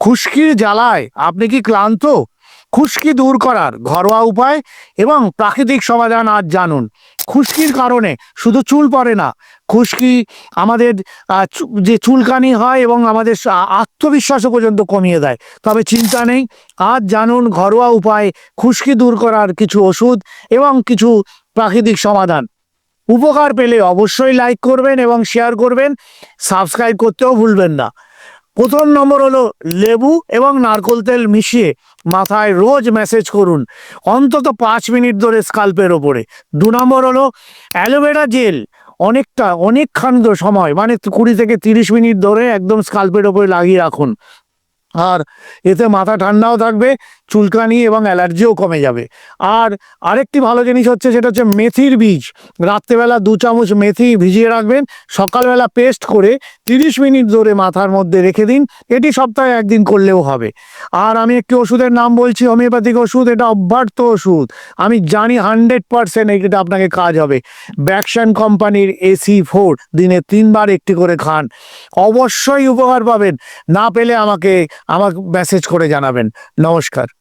খুশকির জ্বালায় আপনি কি ক্লান্ত? খুশকি দূর করার ঘরোয়া উপায় এবং প্রাকৃতিক সমাধান আজ জানুন। খুশকির কারণে শুধু চুল পড়ে না, খুশকি আমাদের যে চুলকানি হয় এবং আমাদের আত্মবিশ্বাসও পর্যন্ত কমিয়ে দেয়। তবে চিন্তা নেই, আজ জানুন ঘরোয়া উপায় খুশকি দূর করার কিছু ওষুধ এবং কিছু প্রাকৃতিক সমাধান। উপকার পেলে অবশ্যই লাইক করবেন এবং শেয়ার করবেন। সাবস্ক্রাইব করতেও ভুলবেন না। প্রথম নম্বর হলো লেবু এবং নারকোল তেল মিশিয়ে মাথায় রোজ ম্যাসেজ করুন, অন্তত পাঁচ মিনিট ধরে স্কাল্পের ওপরে। দু নম্বর হলো অ্যালোভেরা জেল, অনেকটা অনেকক্ষণ সময় মানে কুড়ি থেকে তিরিশ মিনিট ধরে একদম স্কাল্পের ওপরে লাগিয়ে রাখুন। আর এতে মাথা ঠান্ডাও থাকবে চুলকানি এবং অ্যালার্জিও কমে যাবে। আর আরেকটি ভালো জিনিস হচ্ছে, সেটা হচ্ছে মেথির বীজ। রাত্রেবেলা দু চামচ মেথি ভিজিয়ে রাখবেন, সকালবেলা পেস্ট করে তিরিশ মিনিট ধরে মাথার মধ্যে রেখে দিন, এটি সপ্তাহে একদিন করলেও হবে। আর আমি একটি ওষুধের নাম বলছি, হোমিওপ্যাথিক ওষুধ, এটা অভ্যার্থ ওষুধ। আমি জানি হান্ড্রেড পারসেন্ট এটা আপনাকে কাজ হবে। ব্যাকশন কোম্পানির এসি ফোর দিনে তিনবার একটি করে খান। অবশ্যই উপকার পাবেন। না পেলে আমাকে আমাকে মেসেজ করে জানাবেন। নমস্কার।